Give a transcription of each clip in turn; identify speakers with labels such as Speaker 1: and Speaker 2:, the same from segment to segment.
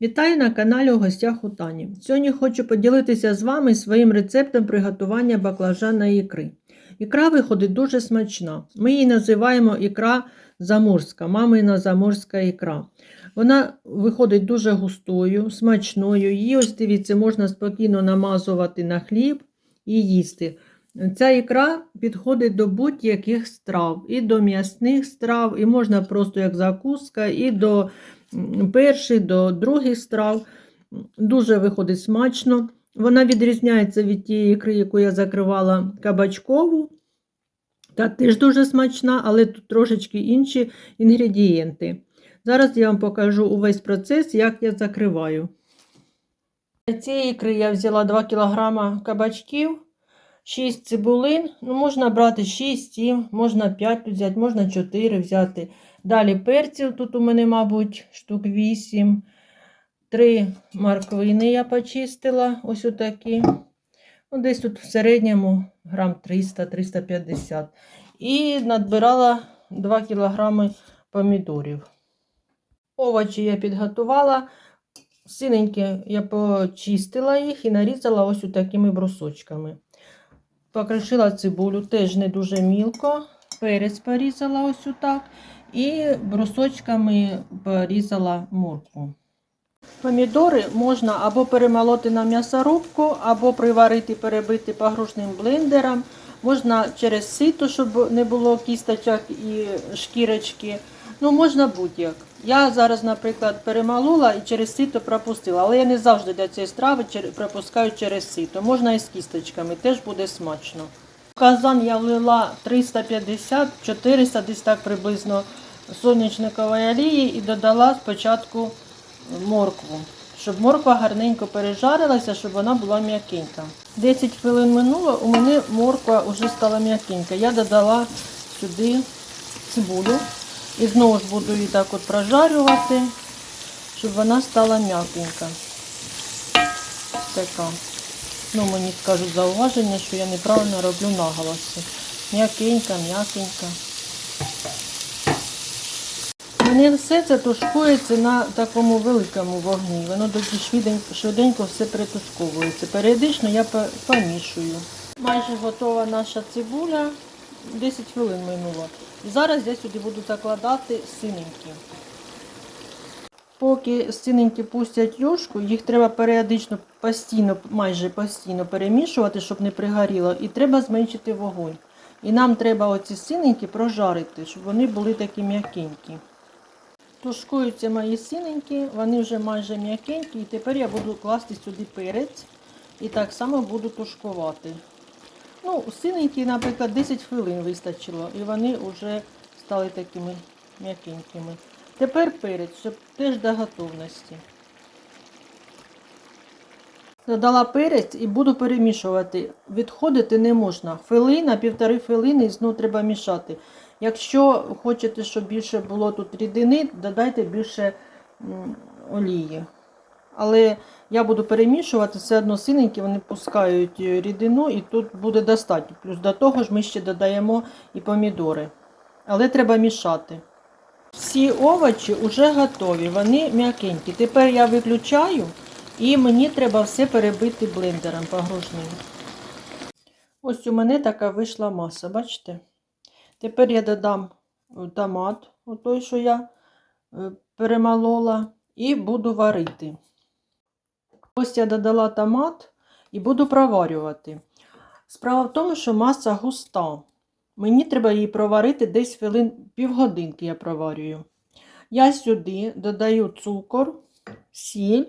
Speaker 1: Вітаю на каналі у гостях у Тані. Сьогодні хочу поділитися з вами своїм рецептом приготування баклажанної ікри. Ікра виходить дуже смачна. Ми її називаємо ікра заморська, мамина заморська ікра. Вона виходить дуже густою, смачною. Її, ось дивіться, можна спокійно намазувати на хліб і їсти. Ця ікра підходить до будь-яких страв, і до м'ясних страв, і можна просто як закуска, і до м, перших, до других страв. Дуже виходить смачно. Вона відрізняється від тієї ікри, яку я закривала кабачкову. Та теж дуже смачна, але тут трошечки інші інгредієнти. Зараз я вам покажу увесь процес, як я закриваю. Для цієї ікри я взяла 2 кг кабачків, 6 цибулин. Ну, можна брати 6, 7, можна 5 взяти, можна 4 взяти. Далі перців, тут у мене, мабуть, штук 8. 3 морквини я почистила, ось отакі. Ну, десь тут в середньому грам 300-350. І надбирала 2 кг помідорів. Овочі я підготувала. Синенькі я почистила їх і нарізала ось такими брусочками. Покришила цибулю теж не дуже мілко. Перець порізала ось так. І брусочками порізала моркву. Помідори можна або перемолоти на м'ясорубку, або приварити, перебити погружним блендером. Можна через сито, щоб не було кісточок і шкірочки. Ну, можна будь-як. Я зараз, наприклад, перемолола і через сито пропустила, але я не завжди для цієї страви пропускаю через сито. Можна і з кісточками, теж буде смачно. В казан я влила 350-400, десь так приблизно сонячникової олії і додала спочатку моркву, щоб морква гарненько пережарилася, щоб вона була м'якенька. 10 хвилин минуло, у мене морква вже стала м'якенька. Я додала сюди цибулю і знову ж буду її так от прожарювати, щоб вона стала м'якенька. Така. Ну, мені скажуть зауваження, що я неправильно роблю наголоси. М'якенька, м'якенька. Мене все це тушкується на такому великому вогні. Воно швиденько, швиденько все притушковується. Періодично я помішую. Майже готова наша цибуля. 10 хвилин минуло. І зараз я сюди буду закладати синенькі. Поки синенькі пустять юшку, їх треба періодично постійно, майже постійно перемішувати, щоб не пригоріло. І треба зменшити вогонь. І нам треба оці синенькі прожарити, щоб вони були такі м'якенькі. Тушкуються мої синенькі, вони вже майже м'якенькі. І тепер я буду класти сюди перець і так само буду тушкувати. Ну, синенькі, наприклад, 10 хвилин вистачило, і вони вже стали такими м'якенькими. Тепер перець, щоб теж до готовності. Додала перець і буду перемішувати. Відходити не можна. Хвилина, півтори хвилини і знову треба мішати. Якщо хочете, щоб більше було тут рідини, додайте більше олії. Але я буду перемішувати, все одно синенькі, вони пускають е, рідину і тут буде достатньо. Плюс до того ж ми ще додаємо і помідори. Але треба мішати. Всі овочі вже готові, вони м'якенькі. Тепер я виключаю і мені треба все перебити блендером погружним. Ось у мене така вийшла маса, бачите? Тепер я додам е, томат, той, що я е, перемолола, і буду варити. Ось я додала томат і буду проварювати. Справа в тому, що маса густа. Мені треба її проварити десь хвилин півгодинки я проварюю. Я сюди додаю цукор, сіль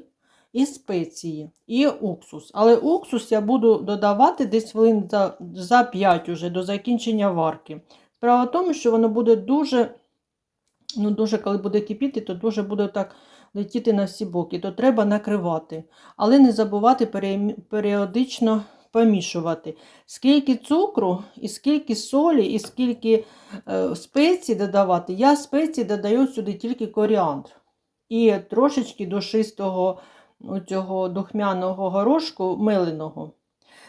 Speaker 1: і спеції, і уксус. Але уксус я буду додавати десь хвилин за, за 5 уже до закінчення варки. Справа в тому, що воно буде дуже, ну дуже, коли буде кипіти, то дуже буде так летіти на всі боки, то треба накривати. Але не забувати періодично помішувати. Скільки цукру, і скільки солі, і скільки е, спецій додавати, я спеції додаю сюди тільки коріандр. І трошечки душистого цього духмяного горошку меленого.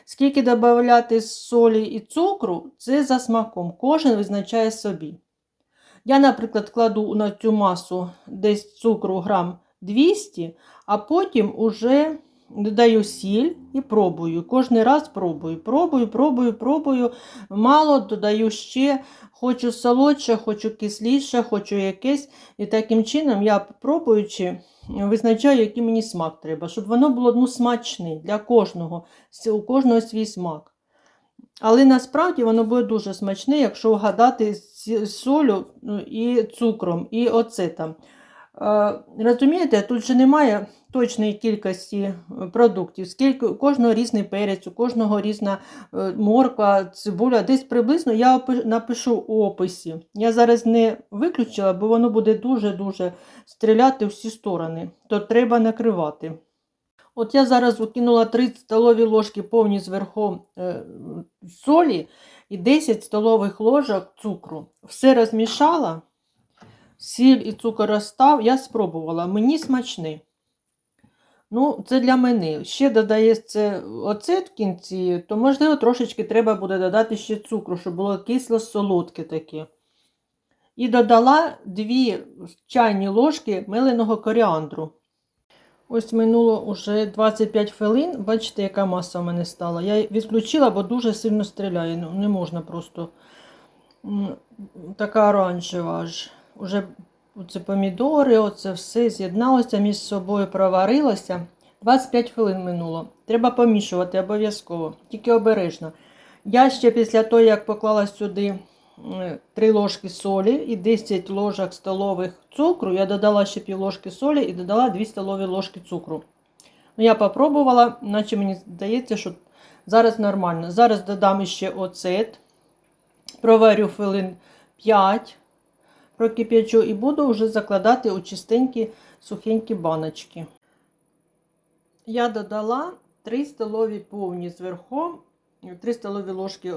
Speaker 1: Скільки додати солі і цукру, це за смаком. Кожен визначає собі. Я, наприклад, кладу на цю масу десь цукру грам 200, А потім уже додаю сіль і пробую. Кожен раз пробую. Пробую, пробую, пробую. Мало додаю ще. Хочу солодше, хочу кисліше, хочу якесь. І таким чином я пробуючи, визначаю, який мені смак треба, щоб воно було ну, смачне для кожного, у кожного свій смак. Але насправді воно буде дуже смачне, якщо вгадати з солю ну, і цукром, і оцетом. Е, Розумієте, тут же немає точної кількості е, продуктів, скільки кожного різний перець, у кожного різна е, морква, цибуля. Десь приблизно я напишу у описі. Я зараз не виключила, бо воно буде дуже-дуже стріляти всі сторони. То треба накривати. От я зараз викинула 3 столові ложки повні зверху солі і 10 столових ложок цукру. Все розмішала, сіль і цукор розстав, я спробувала. Мені смачний. Ну, це для мене. Ще додається оцет в кінці, то можливо трошечки треба буде додати ще цукру, щоб було кисло-солодке таке. І додала 2 чайні ложки меленого коріандру. Ось минуло вже 25 хвилин. Бачите, яка маса в мене стала. Я відключила, бо дуже сильно стріляє. Ну, не можна просто така оранжева аж. Уже оце помідори, оце все з'єдналося між собою, проварилося. 25 хвилин минуло. Треба помішувати обов'язково, тільки обережно. Я ще після того, як поклала сюди 3 ложки солі і 10 ложок столових цукру, я додала ще пів ложки солі і додала 2 столові ложки цукру. Ну, я попробувала, наче мені здається, що зараз нормально. Зараз додам ще оцет, проварю хвилин 5, прокип'ячу і буду вже закладати у чистенькі сухенькі баночки. Я додала 3 столові повні зверху, 3 столові ложки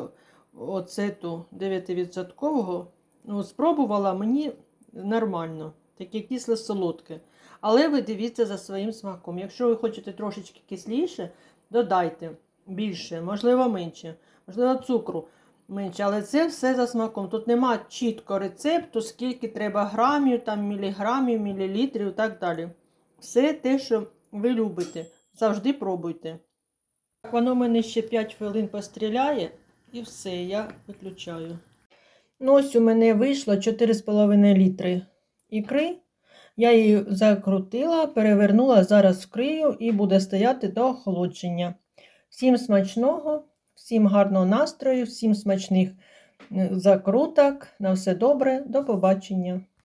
Speaker 1: оцету 9%. Ну, спробувала, мені нормально, таке кисле солодке. Але ви дивіться за своїм смаком. Якщо ви хочете трошечки кисліше, додайте більше, можливо, менше, можливо, цукру менше. Але це все за смаком. Тут нема чітко рецепту, скільки треба грамів, там, міліграмів, мілілітрів і так далі. Все те, що ви любите. Завжди пробуйте. Так, Воно в мене ще 5 хвилин постріляє, і все, я виключаю. Ну, ось у мене вийшло 4,5 літри ікри. Я її закрутила, перевернула, зараз вкрию і буде стояти до охолодження. Всім смачного, всім гарного настрою, всім смачних е, закруток. На все добре, до побачення.